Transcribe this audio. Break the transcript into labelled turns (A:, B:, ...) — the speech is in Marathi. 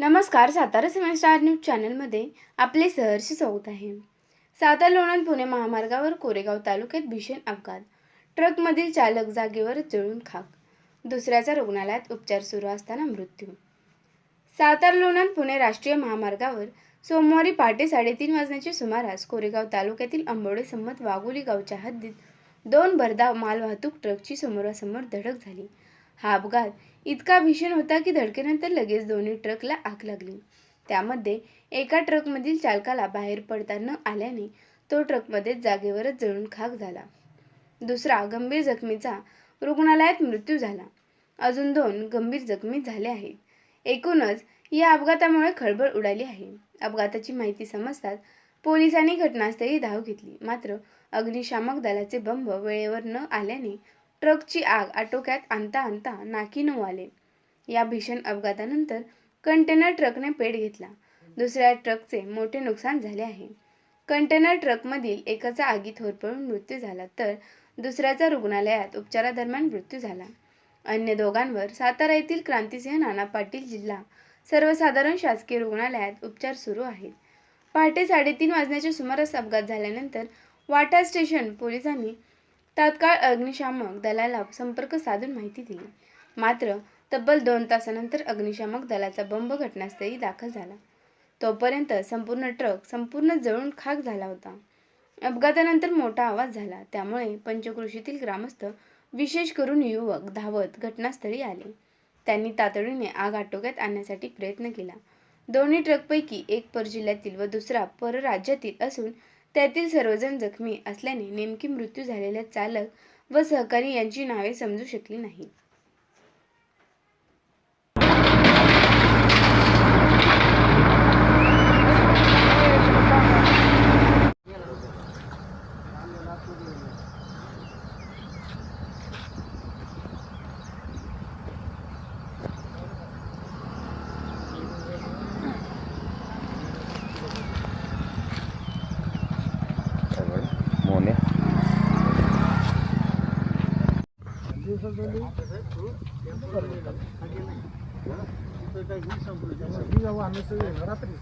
A: नमस्कार सातारा सेवन स्टार न्यूज चॅनलमध्ये आपले सहर्ष स्वागत आहे. सातारा लोणंद पुणे महामार्गावर कोरेगाव तालुक्यात भीषण अपघात. ट्रकमधील चालक जागेवर जळून खाक. दुसऱ्याचा रुग्णालयात उपचार सुरू असताना मृत्यू. सातारा लोणंद पुणे राष्ट्रीय महामार्गावर सोमवारी पहाटे साडेतीन वाजण्याच्या सुमारास कोरेगाव तालुक्यातील आंबोडे संमत वाघोली गावच्या हद्दीत दोन भरधाव मालवाहतूक ट्रकची समोरासमोर धडक झाली. हा अपघात इतका भीषण होता की धडकेनंतर लगेच दोन्ही ट्रकला आग लागली. त्यामध्ये एका ट्रकमधील चालकाला बाहेर पडता न आल्याने तो ट्रकमध्ये जागेवरच जळून खाक झाला. दुसरा गंभीर जखमीचा रुग्णालयात मृत्यू झाला. अजून दोन गंभीर जखमी झाले आहेत. एकूणच या अपघातामुळे खळबळ उडाली आहे. अपघाताची माहिती समजताच पोलिसांनी घटनास्थळी धाव घेतली. मात्र अग्निशामक दलाचे बंब वेळेवर न आल्याने ट्रकची आग आटोक्यात आणता आणता नाकी नऊ आले. या भीषण अपघातानंतर कंटेनर ट्रकने पेट घेतला. दुसऱ्या ट्रकचे मोठे नुकसान झाले आहे. कंटेनर ट्रकमधील एकाचा आगीत होरपळून मृत्यू झाला तर दुसऱ्याचा रुग्णालयात उपचारादरम्यान मृत्यू झाला. अन्य दोघांवर सातारा येथील क्रांतिसिंह नाना पाटील जिल्हा सर्वसाधारण शासकीय रुग्णालयात उपचार सुरू आहेत. पहाटे साडेतीन वाजण्याच्या सुमारास अपघात झाल्यानंतर वाटा स्टेशन पोलिसांनी तात्काळ अग्निशामक दलाला संपर्क साधून माहिती दिली. मात्र तब्बल दोन तासानंतर अग्निशामक दलाचा बंब घटनास्थळी दाखल झाला. तोपर्यंत संपूर्ण ट्रक संपूर्ण जळून खाक झाला होता. अपघातानंतर मोठा आवाज झाला. त्यामुळे पंचकृषीतील ग्रामस्थ विशेष करून युवक धावत घटनास्थळी आले. त्यांनी तातडीने आग आटोक्यात आणण्यासाठी प्रयत्न केला. दोन्ही ट्रकपैकी एक परजिल्ह्यातील व दुसरा परराज्यातील असून त्यातील सर्वजण जखमी असल्याने नेमकी मृत्यू झालेल्या चालक व सहकारी यांची नावे समजू शकली नाहीत
B: मोन्या
C: रात्री